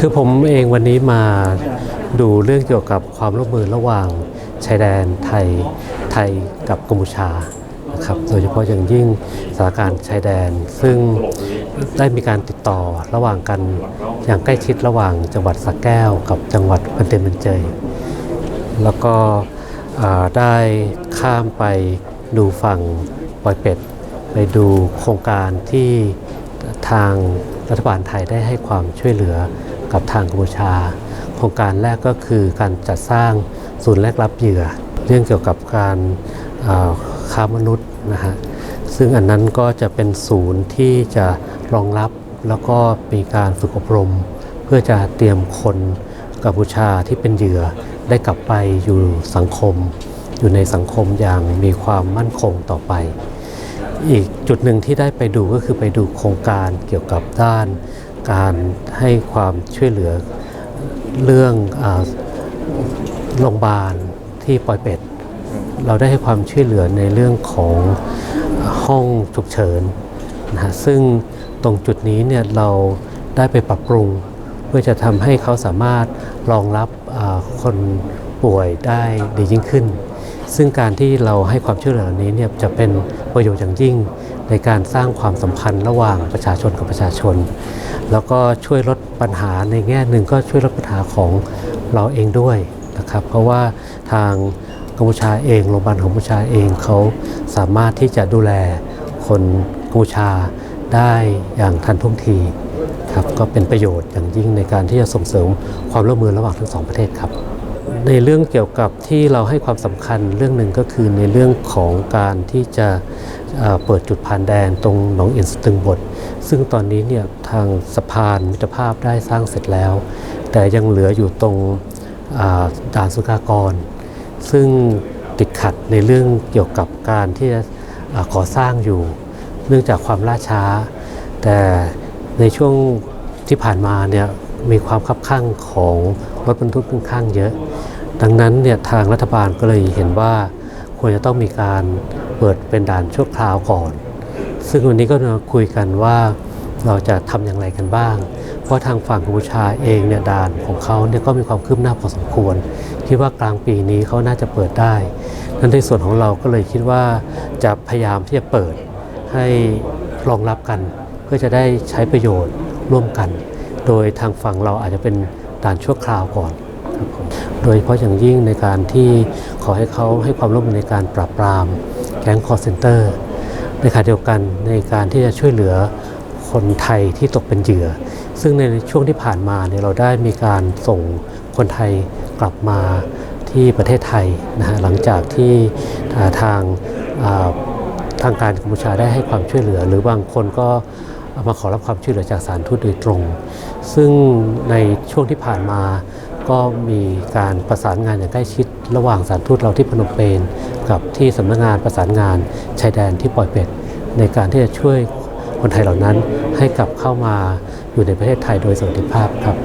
คือผมเองวันนี้มาดูเรื่องเกี่ยวกับความร่วมมือระหว่างชายแดนไทยไทยกับกัมพูชานะครับโดยเฉพาะอย่างยิ่งสถานการณ์ชายแดน ซึ่งได้มีการติดต่อระหว่างกันอย่างใกล้ชิดระหว่างจังหวัดสระแก้วกับจังหวัดพันเตยนบันเจยแล้วก็ได้ข้ามไปดูฝั่งปอยเป็ด ไปดูโครงการที่ ทางรัฐบาลไทยได้ให้ความช่วยเหลือกับทางกัมพูชา โครงการแรกก็คือการจัดสร้างศูนย์แลกรับเหยื่อ เรื่องเกี่ยวกับการอ่าค้ามนุษย์นะฮะซึ่งอันนั้นก็จะเป็นศูนย์ที่จะรองรับแล้วก็มีการฝึกอบรม เพื่อจะเตรียมคนกัมพูชาที่เป็นเหยื่อได้กลับไปอยู่สังคม อยู่ในสังคมอย่างมีความมั่นคงต่อไป อีกจุดหนึ่งที่ได้ไปดูก็คือไปดูโครงการเกี่ยวกับด้าน การให้ความช่วยเหลือเรื่องอโรงพยาบาลที่ปอยเป็ด เราได้ให้ความช่วยเหลือในเรื่องของห้องฉุกเฉินนะฮะซึ่งตรงจุดนี้เนี่ยเราได้ไปปรับปรุง เพื่อจะทำให้เขาสามารถรองรับคนป่วยได้ดียิ่งขึ้น ซึ่งการที่เราให้ความช่วยเหลือเหล่านี้เนี่ยจะเป็นประโยชน์อย่างยิ่งในการสร้างความสัมพันธ์ระหว่างประชาชนกับประชาชน แล้วก็ช่วยลดปัญหาในแง่หนึ่งก็ช่วยลดปัญหาของเราเองด้วยนะครับ เพราะว่าทางกัมพูชาเองโรงพยาบาลของกัมพูชาเองเขาสามารถที่จะดูแลคนกัมพูชาได้อย่างทันท่วงทีครับก็เป็นประโยชน์อย่างยิ่งในการที่จะส่งเสริมความร่วมมือระหว่างทั้งสองประเทศครับ ในเรื่องเกี่ยวกับที่เราให้ความสำคัญเรื่องหนึ่งก็คือในเรื่องของการที่จะเปิดจุดผ่านแดนตรงหนองอ็นสตึงบดซึ่งตอนนี้เนี่ยทางสะพานมิตรภาพได้สร้างเสร็จแล้ว แต่ยังเหลืออยู่ตรงด่านสุกากร ซึ่งติดขัดในเรื่องเกี่ยวกับการที่จะอ่าก่อสร้างอยู่ เนื่องจากความล่าช้า แต่ในช่วงที่ผ่านมาเนี่ยมีความคับข้างของรถบรรทุกค่อนข้างเยอะ ดังนั้นเนี่ยทางรัฐบาลก็เลยเห็นว่าควรจะต้องมีการเปิดเป็นด่านชั่วคราวก่อน ซึ่งวันนี้ก็มาคุยกันว่าเราจะทำอย่างไรกันบ้าง เพราะทางฝั่งกัมพูชาเองเนี่ยด่านของเขาเนี่ยก็มีความคืบหน้าพอสมควร คิดว่ากลางปีนี้เขาน่าจะเปิดได้ นั้นในส่วนของเราก็เลยคิดว่าจะพยายามที่จะเปิดให้รองรับกัน เพื่อจะได้ใช้ประโยชน์ร่วมกัน โดยทางฝั่งเราอาจจะเป็นด่านชั่วคราวก่อน โดยเฉพาะอย่างยิ่งในการที่ขอให้เขาให้ความร่วมมือในการปราบปรามแก๊งคอร์เซนเตอร์ในขณะเดียวกันในการที่จะช่วยเหลือคนไทยที่ตกเป็นเหยื่อ ซึ่งในช่วงที่ผ่านมาเนี่ยเราได้มีการส่งคนไทยกลับมาที่ประเทศไทยนะฮะหลังจากที่ทางทางการกัมพูชาได้ให้ความช่วยเหลือ หรือบางคนก็มาขอรับความช่วยเหลือจากสารทูตโดยตรง ซึ่งในช่วงที่ผ่านมา ก็มีการประสานงานอย่างใกล้ชิด ระหว่างสถารทูตเราที่พนมเปญกับที่สำนักงานประสานงานชายแดนที่ปอยเป็ด ในการที่จะช่วยคนไทยเหล่านั้นให้กลับเข้ามาอยู่ในประเทศไทยโดยสัสดิภาพครับ